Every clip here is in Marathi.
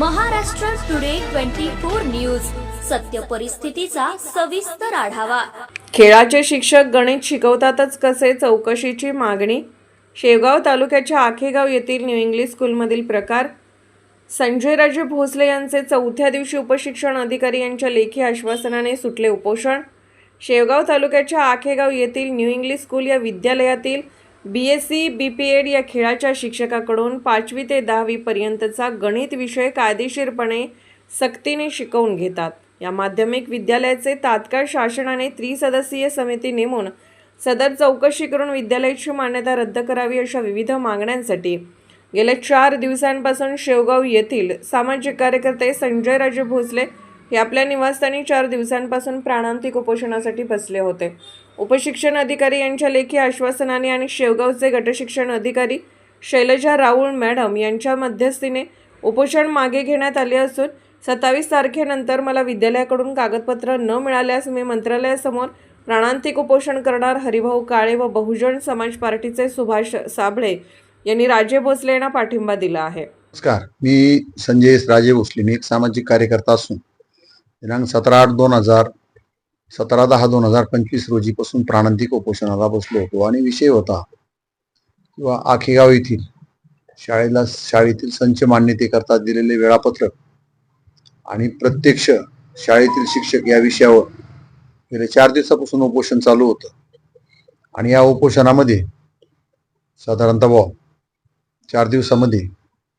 Maharashtra today twenty four news. सत्य परिस्थितीचा सविस्तर आढावा. खेळाचे शिक्षक गणित शिकवतातच कसे चौकशीची मागणी? शेवगाव तालुक्याच्या आखेगाव येथील न्यू इंग्लिश स्कूलमधील प्रकार? संजयराजे भोसले यांचे चौथ्या दिवशी उपशिक्षण अधिकारी यांच्या लेखी आश्वासनाने सुटले उपोषण. शेवगाव तालुक्याच्या आखेगाव येथील न्यू इंग्लिश स्कूल या विद्यालयातील B S C B P ed या खेळाच्या शिक्षकाकडून पाचवी ते दहावीपर्यंतचा गणित विषय कायदेशीरपणे सक्तीने शिकवून घेतात. या माध्यमिक विद्यालयाचे तात्काळ शासनाने त्रिसदस्यीय समिती नेमून सदर चौकशी करून विद्यालयाची मान्यता रद्द करावी अशा विविध मागण्यांसाठी गेल्या चार दिवसांपासून शेवगाव येथील सामाजिक कार्यकर्ते संजय राजे भोसले हे आपल्या निवासस्थानी चार दिवसांपासून प्राणांतिक उपोषणासाठी बसले होते. उपशिक्षण अधिकारी यांच्या लेखी आश्वासनाने आणि शेवगावचे गटशिक्षण अधिकारी शैलजा राऊळ मॅडम यांच्या मध्यस्थीने उपोषण मागे घेण्यात आले असून सत्तावीस तारखेनंतर मला विद्यालयाकडून कागदपत्र न मिळाल्यास मी मंत्रालयासमोर प्राणांतिक उपोषण करणार हरिभाऊ काळे व बहुजन समाज पार्टीचे सुभाष साबळे यांनी राजे भोसले यांना पाठिंबा दिला आहे. नमस्कार. मी संजय राजे भोसले मी एक सामाजिक कार्यकर्ता असून. दिनांक सतरा आठ दोन हजार सतरा दहा दोन हजार पंचवीस रोजीपासून प्राणांतिक उपोषणाला बसलो होतो आणि विषय होता किंवा आखेगाव येथील शाळेला शाळेतील संच मान्यतेकरता दिलेले वेळापत्रक आणि प्रत्यक्ष शाळेतील शिक्षक या विषयावर गेल्या चार दिवसापासून उपोषण चालू होतं. आणि या उपोषणामध्ये साधारणतः चार दिवसामध्ये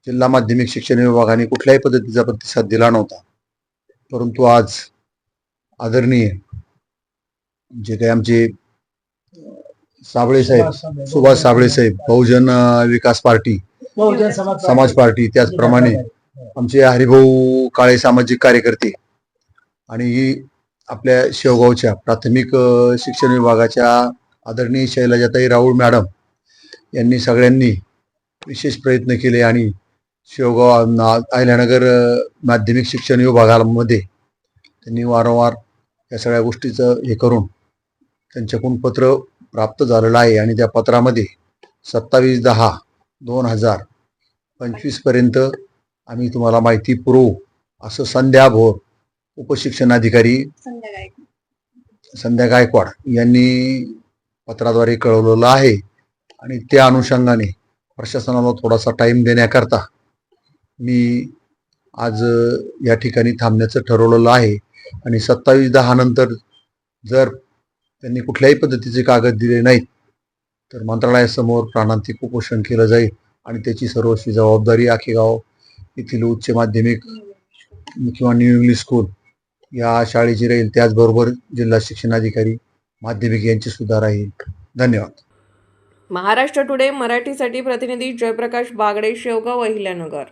जिल्हा माध्यमिक शिक्षण विभागाने कुठल्याही पद्धतीचा प्रतिसाद दिला नव्हता. परंतु आज आदरणीय जे काही आमचे साबळे साहेब Subhash Sable. Saheb Bahujan Vikas party Samaj party. त्याचप्रमाणे आमचे हरिभाऊ काळे सामाजिक कार्यकर्ते आणि आपल्या शेवगावच्या प्राथमिक शिक्षण विभागाच्या आदरणीय शैलजाताई राऊळ मॅडम यांनी सगळ्यांनी विशेष प्रयत्न केले आणि शेवगाव आयल्यानगर अहिल्यानगर माध्यमिक शिक्षण विभागामध्ये त्यांनी वारंवार या सगळ्या गोष्टीचं हे करून त्यांच्याकडून पत्र प्राप्त झालेलं आहे आणि त्या पत्रामध्ये सत्तावीस दहा दोन हजार पंचवीसपर्यंत आम्ही तुम्हाला माहिती पुरवू असं संध्या भोर उपशिक्षणाधिकारी संध्या गायकवाड यांनी पत्राद्वारे कळवलेलं आहे. आणि त्या अनुषंगाने प्रशासनाला थोडासा टाइम देण्याकरता मी आज या ठिकाणी थांबण्याचं ठरवलेलं आहे. आणि सत्तावीस दहा नंतर जर त्यांनी कुठल्याही पद्धतीचे कागद दिले नाहीत तर मंत्रालयासमोर प्राणांतिक उपोषण केलं जाईल आणि त्याची सर्वस्वी जबाबदारी आखेगाव येथील उच्च माध्यमिक किंवा न्यू इंग्लिश स्कूल या शाळेची राहील. त्याचबरोबर जिल्हा शिक्षणाधिकारी माध्यमिक यांची सुद्धा राहील. धन्यवाद. महाराष्ट्र टुडे मराठीसाठी प्रतिनिधी जयप्रकाश बागडे शेवगाव अहिल्यानगर.